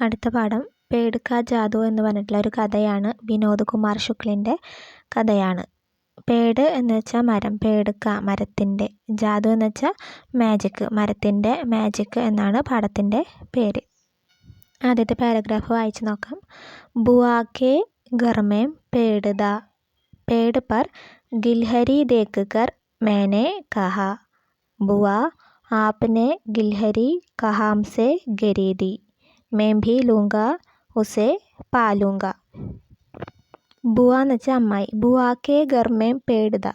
അടുത്ത പാഠം പേടുക്ക ജാതു എന്ന് പറഞ്ഞിട്ടുള്ള ഒരു കഥയാണ്. വിനോദ് കുമാർ ശുക്ലിന്റെ കഥയാണ്. പേട് എന്ന് വെച്ചാൽ മരം പേടുക്ക മരത്തിന്റെ. ജാതു എന്ന് വെച്ചാൽ മാജിക്ക് മരത്തിന്റെ മാജിക്ക് എന്നാണ് പാഠത്തിന്റെ പേര്. ആദ്യത്തെ പാരഗ്രാഫ് വായിച്ചു നോക്കാം. ബുവാക്കെ ഗർമേം പേടുത പേട് പർ ഗിൽഹരി ദേക്ക് മേനെ കഹ. ബുവാ ആപ്നെ ഗിൽഹരി കഹാംസെ ഗരീതി मैं भी लूँगा उसे पालूँगा ബുവ എന്ന് വെച്ചാൽ അമ്മായി ബുവാക്കെ ഗർമേം പേടുത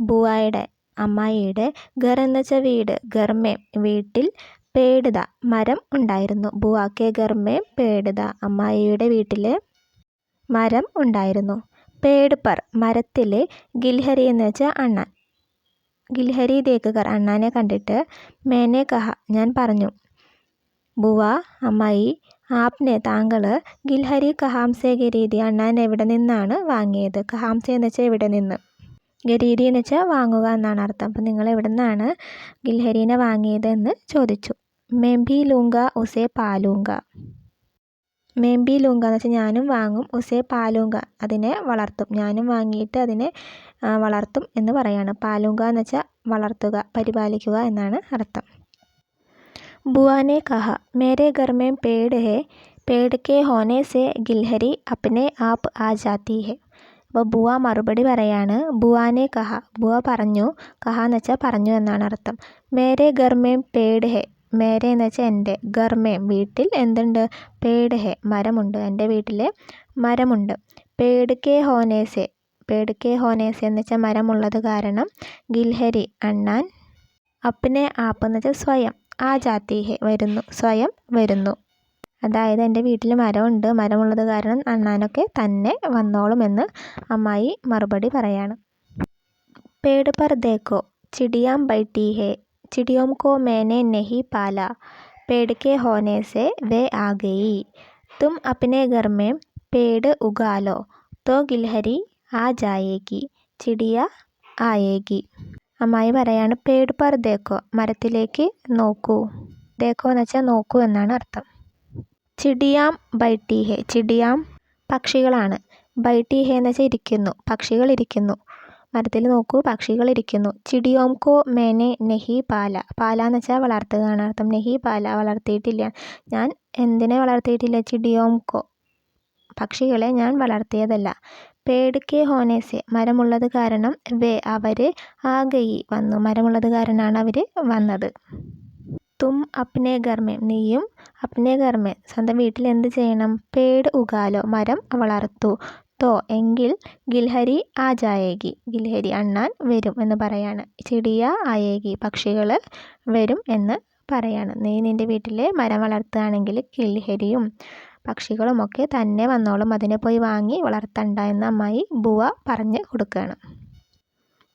ബുവായുടെ അമ്മായിയുടെ ഗർ എന്ന് വെച്ചാൽ വീട് ഗർമേം വീട്ടിൽ പേടുത മരം ഉണ്ടായിരുന്നു ബുവാക്കെ ഗർമേം പേടുത അമ്മായിയുടെ വീട്ടിൽ മരം ഉണ്ടായിരുന്നു പേട് പർ മരത്തിൽ ഗിൽഹരി എന്ന് വെച്ചാൽ അണ്ണാൻ ഗിൽഹരി ദേക്കുകർ അണ്ണാനെ കണ്ടിട്ട് മേനെ കഹ ഞാൻ പറഞ്ഞു ബുവ അമ്മായി ആപ്നെ താങ്കൾ ഗിൽഹരി കഹാംസെ ഗരീതി അണ്ണാൻ എവിടെ നിന്നാണ് വാങ്ങിയത്. കഹാംസെ എന്ന് വെച്ചാൽ എവിടെ നിന്ന്. ഗരീതി എന്ന് വെച്ചാൽ വാങ്ങുക എന്നാണ് അർത്ഥം. അപ്പം നിങ്ങൾ എവിടെ നിന്നാണ് ഗിൽഹരീനെ വാങ്ങിയത് എന്ന് ചോദിച്ചു. മെമ്പി ലൂങ്ക ഉസേ പാലൂങ്ക. മെമ്പി ലൂങ്ക എന്ന് വെച്ചാൽ ഞാനും വാങ്ങും ഉസേ പാലൂങ്ക. അതിനെ വളർത്തും. ഞാനും വാങ്ങിയിട്ട് അതിനെ വളർത്തും എന്ന് പറയാണ്. പാലൂങ്ക എന്ന് വെച്ചാൽ വളർത്തുക പരിപാലിക്കുക എന്നാണ് അർത്ഥം. बुआ ने कहा मेरे घर में पेड़ है पेड़ के होने से गिलहरी अपने आप आ जाती है അപ്പോൾ ബുവ മറുപടി പറയാണ് ബുവാനെ കഹ ബുവ പറഞ്ഞു കഹ എന്ന് വെച്ചാൽ പറഞ്ഞു എന്നാണ് അർത്ഥം മേരെ ഗർമേം പേട് ഹെ മേരെ എന്ന് വെച്ചാൽ എൻ്റെ ഗർമേം വീട്ടിൽ എന്തുണ്ട് പേട് ഹെ മരമുണ്ട് എൻ്റെ വീട്ടിൽ മരമുണ്ട് പേട് കെ ഹോനേസെ പേട് കെ ഹോനേസെ എന്ന് വെച്ചാൽ മരമുള്ളത് കാരണം ഗിൽഹരി അണ്ണാൻ അപ്പനെ ആപ്പ് എന്ന് വെച്ചാൽ സ്വയം ആ ജാത്തിഹെ വരുന്നു സ്വയം വരുന്നു അതായത് എൻ്റെ വീട്ടിൽ മരമുണ്ട് മരമുള്ളത് കാരണം അണ്ണാനൊക്കെ തന്നെ വന്നോളുമെന്ന് അമ്മായി മറുപടി പറയാണ് പേട് പർ ദേക്കോ ചിടിയാം ബൈട്ടി ഹെ ചിടിയോം കോ മേനെ നെഹി പാല पेड़ के होने से वे आ गई तुम अपने घर में पेड़ उगा लो तो गिलहरी आ जाएगी चिड़िया आएगी അമ്മായി പറയാണ് പേട് പർ ദേക്കോ മരത്തിലേക്ക് നോക്കൂ. ദേക്കോ എന്ന് വെച്ചാൽ നോക്കൂ എന്നാണ് അർത്ഥം. ചിടിയാം ബൈട്ടി ഹെ ചിടിയാം പക്ഷികളാണ്. ബൈട്ടി ഹെ എന്ന് വെച്ചാൽ ഇരിക്കുന്നു പക്ഷികൾ ഇരിക്കുന്നു. മരത്തിൽ നോക്കൂ പക്ഷികൾ ഇരിക്കുന്നു. ചിടിയോംകോ മേനെ നെഹി പാല. പാല എന്ന് വെച്ചാൽ വളർത്തുകയാണ് അർത്ഥം. നെഹി പാല വളർത്തിയിട്ടില്ല. ഞാൻ എന്തിനെ വളർത്തിയിട്ടില്ല? ചിടിയോംകോ പക്ഷികളെ ഞാൻ വളർത്തിയതല്ല. പേട് കെ ഹോനേസെ. മരമുള്ളത് കാരണം വേ അവർ ആകയി വന്നു. മരമുള്ളത് കാരണമാണ് അവർ വന്നത്. തും അപ്നെ ഗർമേ നീയും അപ്നെ ഗർമേ സ്വന്തം വീട്ടിൽ എന്ത് ചെയ്യണം? പേട് ഉകാലോ. മരം വളർത്തു. തോ എങ്കിൽ ഗിൽഹരി ആ ജായേഗി ഗിൽഹരി അണ്ണാൻ വരും എന്ന് പറയാണ്. ചിടിയ ആയേകി. പക്ഷികൾ വരും എന്ന് പറയാണ്. നീ നിന്റെ വീട്ടിൽ മരം വളർത്തുകയാണെങ്കിൽ ഗിൽഹരിയും പക്ഷികളുമൊക്കെ തന്നെ വന്നോളും അതിനെ പോയി വാങ്ങി വളർത്തണ്ട എന്ന് അമ്മായി ബുവ പറഞ്ഞ് കൊടുക്കുകയാണ്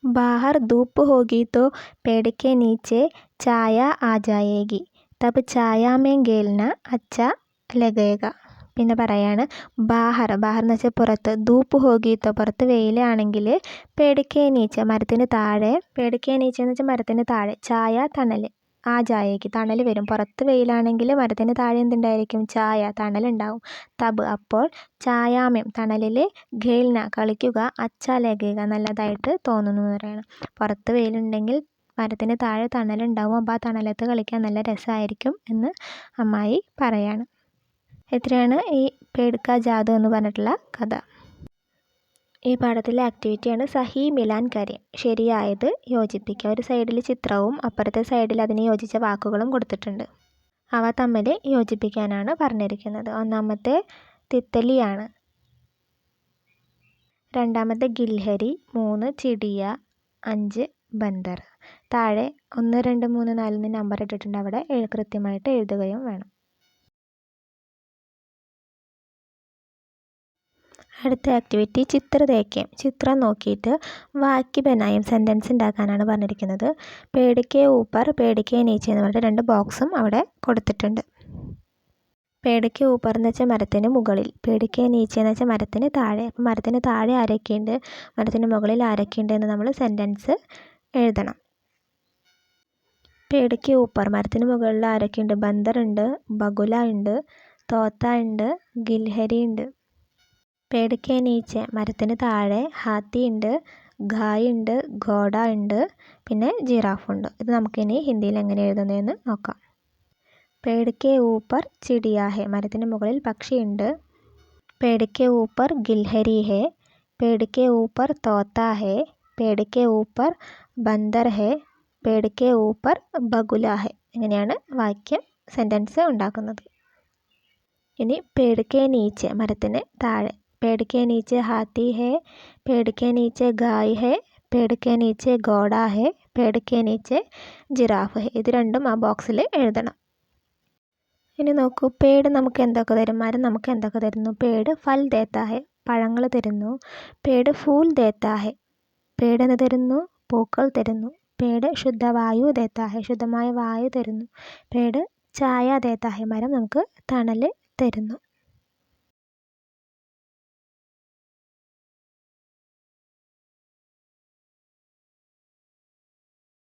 ബാഹർ ധൂപ്പ് ഹോഗി തോ पेड़ के नीचे छाया आ जाएगी तब छाया में गेलना अच्छा लगेगा പിന്നെ പറയാണ് ബാഹർ ബാഹർ എന്ന് വെച്ചാൽ പുറത്ത് ധൂപ്പ് ഹോഗീത്തോ പുറത്ത് വെയിലാണെങ്കിൽ പേടിക്കേ നീച്ച മരത്തിന് താഴെ പേടിക്കേ നീച്ച എന്ന് വെച്ചാൽ മരത്തിന് താഴെ ചായ തണൽ ആ ചായയ്ക്ക് തണൽ വരും. പുറത്ത് വെയിലാണെങ്കിൽ മരത്തിന് താഴെ എന്തുണ്ടായിരിക്കും? ചായ. തണലുണ്ടാവും. തബ്. അപ്പോൾ ചായാമ്യം. തണലിൽ ഖേൽന. കളിക്കുക. അച്ച ലഗുക നല്ലതായിട്ട് തോന്നുന്നു എന്ന് പറയണം. പുറത്ത് വെയിലുണ്ടെങ്കിൽ മരത്തിന് താഴെ തണലുണ്ടാവും. അപ്പോൾ ആ തണലത്ത് കളിക്കാൻ നല്ല രസമായിരിക്കും എന്ന് അമ്മായി പറയാണ്. എത്രയാണ് ഈ പേടുക്ക ജാതു എന്ന് പറഞ്ഞിട്ടുള്ള കഥ. ഈ പാഠത്തിലെ ആക്ടിവിറ്റിയാണ് സഹി മിലാൻ കരി. ശരിയായത് യോജിപ്പിക്കുക. ഒരു സൈഡിൽ ചിത്രവും അപ്പുറത്തെ സൈഡിൽ അതിന് യോജിച്ച വാക്കുകളും കൊടുത്തിട്ടുണ്ട്. അവ തമ്മിൽ യോജിപ്പിക്കാനാണ് പറഞ്ഞിരിക്കുന്നത്. ഒന്നാമത്തെ തിത്തലിയാണ്. രണ്ടാമത്തെ ഗിൽഹരി മൂന്ന് ചിടിയ അഞ്ച് ബന്ദർ. താഴെ ഒന്ന് രണ്ട് മൂന്ന് നാലിന് നമ്പർ ഇട്ടിട്ടുണ്ട്. അവിടെ കൃത്യമായിട്ട് എഴുതുകയും വേണം. അടുത്ത ആക്ടിവിറ്റി ചിത്ര തേക്കാം ചിത്രം നോക്കിയിട്ട് വാക്യ ബനായും സെന്റൻസ് ഉണ്ടാക്കാനാണ് പറഞ്ഞിരിക്കുന്നത്. പേടിക്കെ ഊപ്പർ പേടിക്കെ നീച്ച എന്ന് പറഞ്ഞിട്ട് രണ്ട് ബോക്സും അവിടെ കൊടുത്തിട്ടുണ്ട്. പേടിക്ക് ഊപ്പർ എന്ന് വെച്ചാൽ മരത്തിന് മുകളിൽ. പേടിക്ക് നീച്ച എന്ന് വെച്ചാൽ മരത്തിന് താഴെ. അപ്പോൾ മരത്തിന് താഴെ ആരൊക്കെയുണ്ട് മരത്തിന് മുകളിൽ ആരൊക്കെയുണ്ട് എന്ന് നമ്മൾ സെന്റൻസ് എഴുതണം. പേടിക്ക് ഊപ്പർ മരത്തിന് മുകളിൽ ആരൊക്കെയുണ്ട് ബന്ദർ ഉണ്ട് ബഗുല ഉണ്ട് തോത്ത ഉണ്ട് ഗിൽഹരി ഉണ്ട്. പേട് എണീച്ച് മരത്തിന് താഴെ ഹാത്തി ഉണ്ട് ഗായ് ഉണ്ട് ഘോഡ ഉണ്ട് പിന്നെ ജിറാഫ് ഉണ്ട് ഇത് നമുക്കിനി ഹിന്ദിയിൽ എങ്ങനെ എഴുതുന്നതെന്ന് നോക്കാം. പേടക്കെ ഊപ്പർ ചിടിയാഹെ മരത്തിന് മുകളിൽ പക്ഷിയുണ്ട്. പേട് കെ ഊപ്പർ ഗിൽഹരി ഹെ പേടക്കെ ഊപ്പർ തോത്ത ഹെ പേടക്കെ ഊപ്പർ ബന്ദർ ഹെ പേടക്കെ ഊപ്പർ ബഗുല ഹെ ഇങ്ങനെയാണ് വാക്യം സെന്റൻസ് ഉണ്ടാക്കുന്നത്. ഇനി പേടക്കെ നീച്ചെ മരത്തിന് താഴെ പേട് के नीचे हाथी है पेड़ के नीचे गाय है പേട് കെ നീച്ചെ ഗോഡ ഹെ പേട് കെ നീച്ചെ ജിറാഫ് ഹെ ഇത് രണ്ടും ആ ബോക്സിൽ എഴുതണം. ഇനി നോക്കൂ പേട് നമുക്ക് എന്തൊക്കെ തരും? മരം നമുക്ക് എന്തൊക്കെ തരുന്നു? പേട് ഫൽ ദേത്ത ഹെ പഴങ്ങൾ തരുന്നു. പേട് ഫൂൽ ദേത്ത ഹെ പേട് എന്ന് തരുന്നു? പൂക്കൾ തരുന്നു. പേട് ശുദ്ധവായു ദേത്ത ഹെ ശുദ്ധമായ വായു തരുന്നു. പേട് ചായ ദേത്ത ഹെ മരം നമുക്ക് തണൽ തരുന്നു.